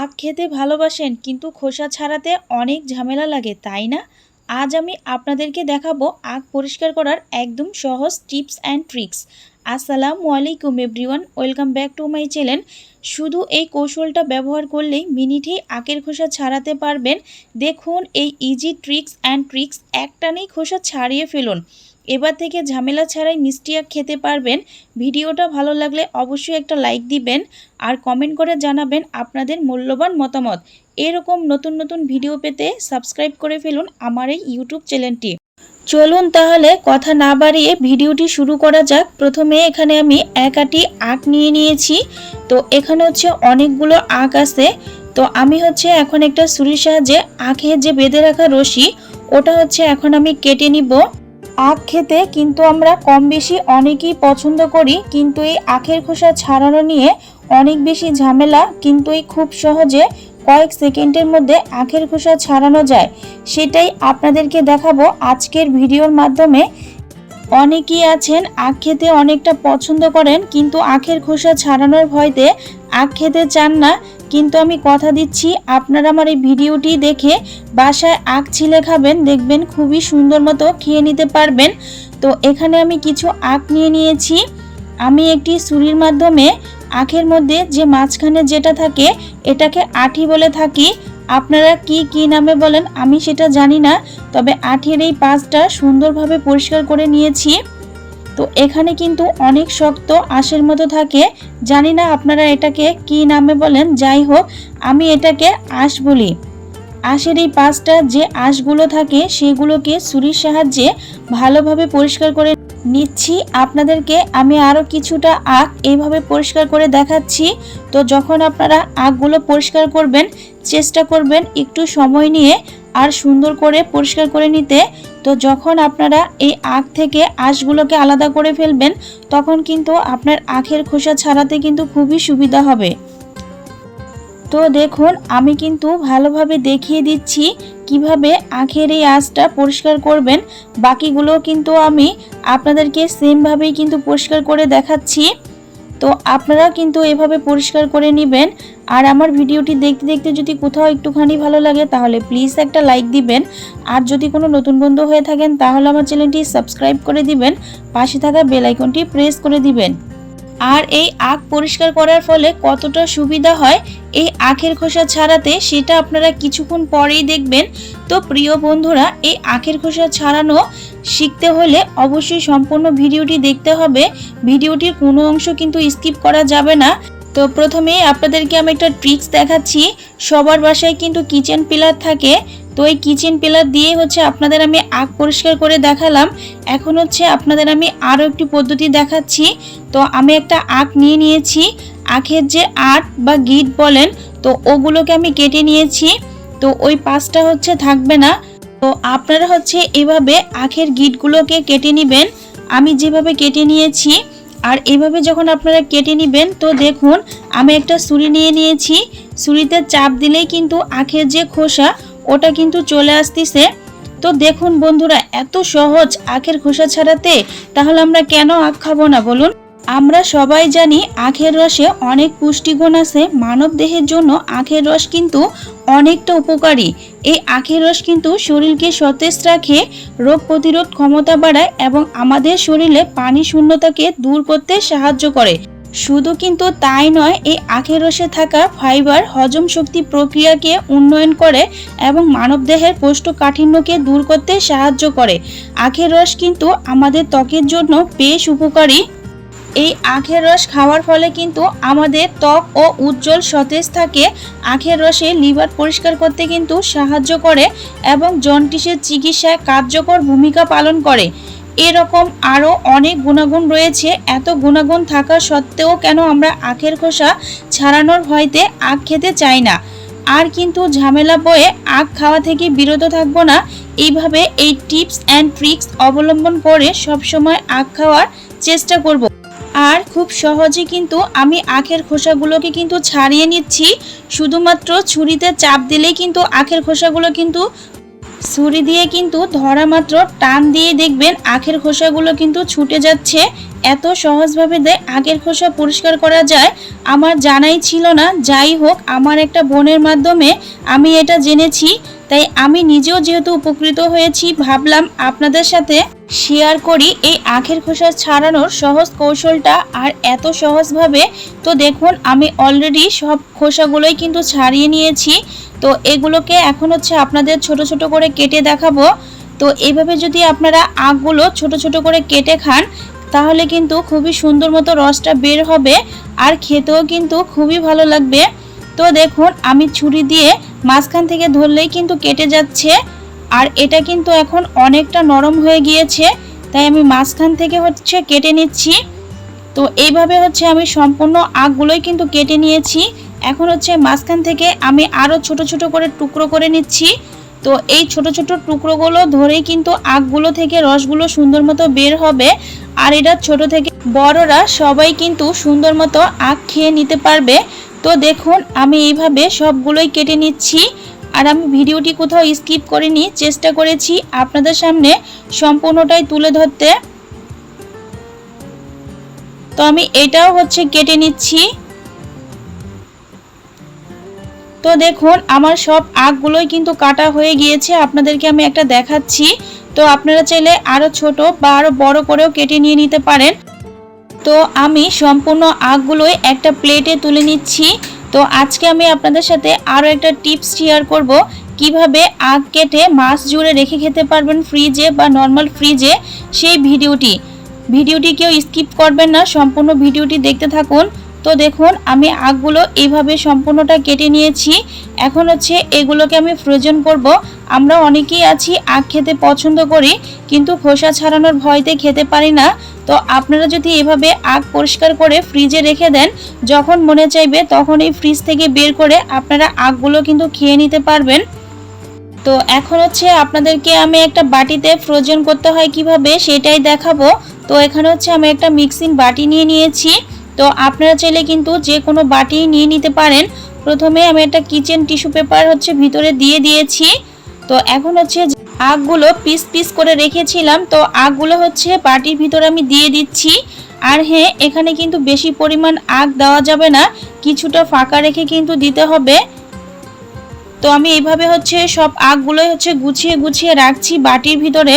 আখ খেতে ভালোবাসেন, কিন্তু খোসা ছাড়াতে অনেক ঝামেলা লাগে, তাই না? আজ আমি আপনাদেরকে দেখাবো আখ পরিষ্কার করার একদম সহজ টিপস অ্যান্ড ট্রিক্স। আসসালামু আলাইকুম everyone, welcome back to my channel. শুধু এই কৌশলটা ব্যবহার করলেই মিনিটেই আখের খোসা ছাড়াতে পারবেন। দেখুন এই ইজি ট্রিক্স অ্যান্ড ট্রিক্স একটানেই খোসা ছাড়িয়ে ফেলুন। এবার থেকে ঝামেলা ছাড়াই মিষ্টি আখ খেতে পারবেন। ভিডিওটা ভালো লাগলে অবশ্যই একটা লাইক দিবেন আর কমেন্ট করে জানাবেন আপনাদের মূল্যবান মতামত। এরকম নতুন নতুন ভিডিও পেতে সাবস্ক্রাইব করে ফেলুন আমার এই ইউটিউব চ্যানেলটি চলুন তাহলে কথা না বাড়িয়ে ভিডিওটি শুরু করা যাক। প্রথমে এখানে আমি এক আটি আখ নিয়ে নিয়েছি। তো এখানে হচ্ছে অনেকগুলো আখ আছে। তো আমি হচ্ছে এখন একটা ছুরির সাহায্যে আখের যে বেঁধে রাখা রশি, ওটা হচ্ছে এখন আমি কেটে নিব। আখ খেতে কিন্তু আমরা কম বেশি অনেকেই পছন্দ করি, কিন্তু এই আখের খোসা ছাড়ানো নিয়ে অনেক বেশি ঝামেলা, কিন্তু এই খুব সহজে কয়েক সেকেন্ডের মধ্যে আখের খোসা ছাড়ানো যায়। সেটাই আপনাদেরকে দেখাবো আজকের ভিডিওর মাধ্যমে। অনেকেই আছেন, আখ খেতে অনেকটা পছন্দ করেন, কিন্তু আখের খোসা ছাড়ানোর ভয়তে আখ খেতে চান না। কিন্তু আমি কথা দিচ্ছি, আপনারা আমার এই ভিডিওটি দেখে বাসায় আখ ছিলে খাবেন, দেখবেন খুবই সুন্দর মতো খেয়ে নিতে পারবেন। তো এখানে আমি কিছু আখ নিয়ে নিয়েছি। আমি একটি ছুরির মাধ্যমে আখের মধ্যে যে মাঝখানে যেটা থাকে, এটাকে আঠি বলে থাকি। আপনারা কি কি নামে বলেন আমি সেটা জানি না, তবে আঠের এই পাঁচটা সুন্দরভাবে পরিষ্কার করে নিয়েছি। তো এখানে কিন্তু অনেক শক্ত আঁশের মতো থাকে, জানি না আপনারা এটাকে কি নামে বলেন, যাই হোক, আমি এটাকে আঁশ বলি। আঁশের এই পাঁচটা যে আঁশগুলো থাকে, সেগুলোকে ছুরির সাহায্যে ভালোভাবে পরিষ্কার করে নিচ্ছি। আপনাদেরকে আমি আরও কিছুটা আখ এইভাবে পরিষ্কার করে দেখাচ্ছি। তো যখন আপনারা আখগুলো পরিষ্কার করবেন চেষ্টা করবেন একটু সময় নিয়ে আর সুন্দর করে পরিষ্কার করে নিতে। তো যখন আপনারা এই আখ থেকে আঁশগুলোকে আলাদা করে ফেলবেন, তখন কিন্তু আপনার আখের খোসা ছাড়াতে কিন্তু খুবই সুবিধা হবে। তো দেখুন, আমি কিন্তু ভালোভাবে দেখিয়ে দিচ্ছি কীভাবে আখের এই আঁশটা পরিষ্কার করবেন। বাকিগুলো কিন্তু আমি আপনাদেরকে সেমভাবেই কিন্তু পরিষ্কার করে দেখাচ্ছি। তো আপনারা কিন্তু এভাবে পরিষ্কার করে নেবেন। আর আমার ভিডিওটি দেখতে দেখতে যদি কোথাও একটুখানি ভালো লাগে, তাহলে প্লিজ একটা লাইক দিবেন। আর যদি কোনো নতুন বন্ধু হয়ে থাকেন, তাহলে আমার চ্যানেলটি সাবস্ক্রাইব করে দিবেন। পাশে থাকা বেল আইকনটি প্রেস করে দিবেন। আর এই আখ পরিষ্কার করার ফলে কতটা সুবিধা হয় এই আখের খোসা ছাড়াতে, সেটা আপনারা কিছুক্ষণ পরেই দেখবেন। তো প্রিয় বন্ধুরা, এই আখের খোসা ছাড়ানো শিখতে হলে অবশ্যই সম্পূর্ণ ভিডিওটি দেখতে হবে। ভিডিওটির কোনো অংশ কিন্তু স্কিপ করা যাবে না। তো প্রথমেই আপনাদেরকে আমি একটা ট্রিক্স দেখাচ্ছি। সবার বাসায় কিন্তু কিচেন পিলার থাকে। তো এই কিচেন পিলার দিয়ে হচ্ছে আপনাদের আমি আখ পরিষ্কার করে দেখালাম। এখন হচ্ছে আপনাদের আমি আরও একটি পদ্ধতি দেখাচ্ছি। তো আমি একটা আখ নিয়ে নিয়েছি। আখের যে আট বা গিট বলেন, তো ওগুলোকে আমি কেটে নিয়েছি। তো ওই পাঁচটা হচ্ছে থাকবে না। তো আপনারা হচ্ছে এভাবে আখের গিটগুলোকে কেটে নেবেন। আমি যেভাবে কেটে নিয়েছি, আর এভাবে যখন আপনারা কেটে নেবেন, তো দেখুন, আমি একটা ছুরি নিয়ে নিয়েছি। ছুরিতে চাপ দিলেই কিন্তু আখের যে খোসা, ওটা কিন্তু চলে আসতেছে। তো দেখুন বন্ধুরা, এত সহজ আখের খোসা ছাড়াতে, তাহলে আমরা কেন আখ খাব না বলুন? আমরা সবাই জানি আখের রসে অনেক পুষ্টিগুণ আছে। মানব দেহের জন্য আখের রস কিন্তু অনেকটা উপকারী। এই আখের রস কিন্তু শরীরকে সতেজ রাখে, রোগ প্রতিরোধ ক্ষমতা বাড়ায় এবং আমাদের শরীরে পানি শূন্যতাকে দূর করতে সাহায্য করে। শুধু কিন্তু তাই নয়, এই আখের রসে থাকা ফাইবার, হজম শক্তি প্রক্রিয়াকে উন্নয়ন করে এবং মানবদেহের কোষ্ঠকাঠিন্যকে দূর করতে সাহায্য করে। আখের রস কিন্তু আমাদের ত্বকের জন্য বেশ উপকারী। এই আখের রস খাওয়ার ফলে কিন্তু আমাদের ত্বক ও উজ্জ্বল সতেজ থাকে। আখের রসে লিভার পরিষ্কার করতে কিন্তু সাহায্য করে এবং জন্টিসের চিকিৎসায় কার্যকর ভূমিকা পালন করে। এরকম আরও অনেক গুণাগুণ রয়েছে। এত গুণাগুণ থাকা সত্ত্বেও কেন আমরা আখের খোসা ছাড়ানোর ভয়তে আখ খেতে চাই না? আর কিন্তু ঝামেলা বয়ে আখ খাওয়া থেকে বিরত থাকব না। এইভাবে এই টিপস অ্যান্ড ট্রিক্স অবলম্বন করে সবসময় আখ খাওয়ার চেষ্টা করব। আর খুব সহজে কিন্তু আমি আখের খোসাগুলোকে কিন্তু ছাড়িয়ে নিচ্ছি। শুধুমাত্র ছুরিতে চাপ দিলেই কিন্তু আখের খোসাগুলো কিন্তু ছুরি দিয়ে কিন্তু ধরা মাত্র টান দিয়ে দেখবেন আখের খোসাগুলো কিন্তু ছুটে যাচ্ছে। এত সহজভাবে দে আখের খোসা পরিষ্কার করা যায়, আমার জানাই ছিল না। যাই হোক, আমার একটা বোনের মাধ্যমে আমি এটা জেনেছি। তাই আমি নিজেও যেহেতু উপকৃত হয়েছি, ভাবলাম আপনাদের সাথে শেয়ার করি, এই আখের খোসা ছাড়ানোর সহজ কৌশলটা। আর এত সহজভাবে, তো দেখুন, আমি অলরেডি সব খোসাগুলোই কিন্তু ছাড়িয়ে নিয়েছি। তো এগুলোকে এখন হচ্ছে আপনাদের ছোট ছোট করে কেটে দেখাবো। তো এইভাবে যদি আপনারা আখগুলো ছোট ছোট করে কেটে খান, তাহলে কিন্তু খুবই সুন্দর মতো রসটা বের হবে। আর খেতেও কিন্তু খুবই ভালো লাগবে। তো দেখুন, আমি ছুরি দিয়ে মাঝখান থেকে ধরলেই কিন্তু কেটে যাচ্ছে। আর এটা কিন্তু এখন অনেকটা নরম হয়ে গিয়েছে, তাই আমি মাঝখান থেকে হচ্ছে কেটে নিচ্ছি। তো এইভাবে হচ্ছে আমি সম্পূর্ণ আখগুলোই কিন্তু কেটে নিয়েছি। এখন হচ্ছে মাঝখান থেকে আমি আরও ছোট ছোট করে টুকরো করে নিচ্ছি। তো এই ছোট ছোট টুকরোগুলো ধরেই কিন্তু আখগুলো থেকে রসগুলো সুন্দর মতো বের হবে। আর এটা ছোট থেকে বড়রা সবাই কিন্তু সুন্দর মতো আখ খেয়ে নিতে পারবে। তো দেখুন, আমি এইভাবে সবগুলোই কেটে নিচ্ছি। আর আমি ভিডিওটি কোথাও স্কিপ করিনি, চেষ্টা করেছি আপনাদের সামনে সম্পূর্ণটাই তুলে ধরতে। তো আমি এটাও হচ্ছে কেটে নিচ্ছি। তো দেখুন, আমার সব আখগুলোই কিন্তু কাটা হয়ে গিয়েছে, আপনাদেরকে আমি একটা দেখাচ্ছি। তো আপনারা চাইলে আরও ছোট বা আরও বড় করেও কেটে নিয়ে নিতে পারেন। তো আমি সম্পূর্ণ আখগুলোই একটা প্লেটে তুলে নিচ্ছি। তো আজকে আমি আপনাদের সাথে আরও একটা টিপস শেয়ার করব। কীভাবে আগ কেটে মাছ জুড়ে রেখে খেতে পারবেন ফ্রিজে বা নর্মাল ফ্রিজে সেই ভিডিওটি। ভিডিওটি কেউ স্কিপ করবেন না, সম্পূর্ণ ভিডিওটি দেখতে থাকুন। তো দেখুন, আমি আখগুলো এইভাবে সম্পূর্ণটা কেটে নিয়েছি। এখন হচ্ছে এগুলোকে আমি ফ্রোজেন করব। আমরা অনেকেই আছি আখ খেতে পছন্দ করি, কিন্তু খোসা ছাড়ানোর ভয়তে খেতে পারি না। তো আপনারা যদি এভাবে আখ পরিষ্কার করে ফ্রিজে রেখে দেন, যখন মনে চাইবে তখন এই ফ্রিজ থেকে বের করে আপনারা আখগুলো কিন্তু খেয়ে নিতে পারবেন। তো এখন হচ্ছে আপনাদেরকে আমি একটা বাটিতে ফ্রোজেন করতে হয় কীভাবে সেটাই দেখাবো। তো এখানে হচ্ছে আমি একটা মিক্সিং বাটি নিয়ে নিয়েছি। তো আপনারা চাইলে কিন্তু যে কোনো বাটি নিয়ে নিতে পারেন। প্রথমে আমি একটা কিচেন টিস্যু পেপার হচ্ছে ভিতরে দিয়ে দিয়েছি। তো এখন হচ্ছে আখগুলো পিস পিস করে রেখেছিলাম। তো আখগুলো হচ্ছে বাটির ভিতরে আমি দিয়ে দিচ্ছি। আর হ্যাঁ এখানে কিন্তু বেশি পরিমাণ আখ দেওয়া যাবে না। কিছুটা ফাঁকা রেখে কিন্তু দিতে হবে। তো আমি এইভাবে হচ্ছে সব আখগুলোই হচ্ছে গুছিয়ে গুছিয়ে রাখছি বাটির ভিতরে।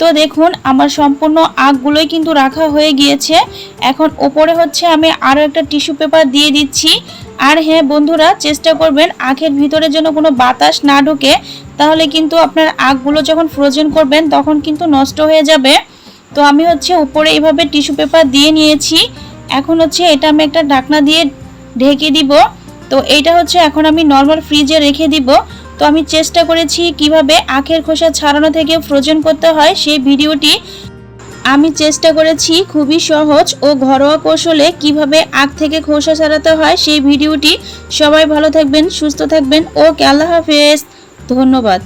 তো দেখুন, আমার সম্পূর্ণ আখগুলোই কিন্তু রাখা হয়ে গিয়েছে। এখন ওপরে হচ্ছে আমি আরও একটা টিস্যু পেপার দিয়ে দিচ্ছি। আর হ্যাঁ বন্ধুরা, চেষ্টা করবেন আখের ভিতরে যেন কোনো বাতাস না ঢোকে। তাহলে কিন্তু আপনার আখগুলো যখন ফ্রোজেন করবেন, তখন কিন্তু নষ্ট হয়ে যাবে। তো আমি হচ্ছে উপরে এভাবে টিস্যু পেপার দিয়ে নিয়েছি। এখন হচ্ছে এটা আমি একটা ঢাকনা দিয়ে ঢেকে দিব। তো এইটা হচ্ছে এখন আমি নর্মাল ফ্রিজে রেখে দিব। তো আমি চেষ্টা করেছি কীভাবে আখের খোসা ছাড়ানো থেকে ফ্রোজেন করতে হয়, সেই ভিডিওটি আমি চেষ্টা করেছি খুবই সহজ ও ঘরোয়া কৌশলে কীভাবে আখ থেকে খোসা ছাড়াতে হয়, সেই ভিডিওটি সবাই ভালো থাকবেন, সুস্থ থাকবেন ও কে আল্লাহ হাফেজ। ধন্যবাদ।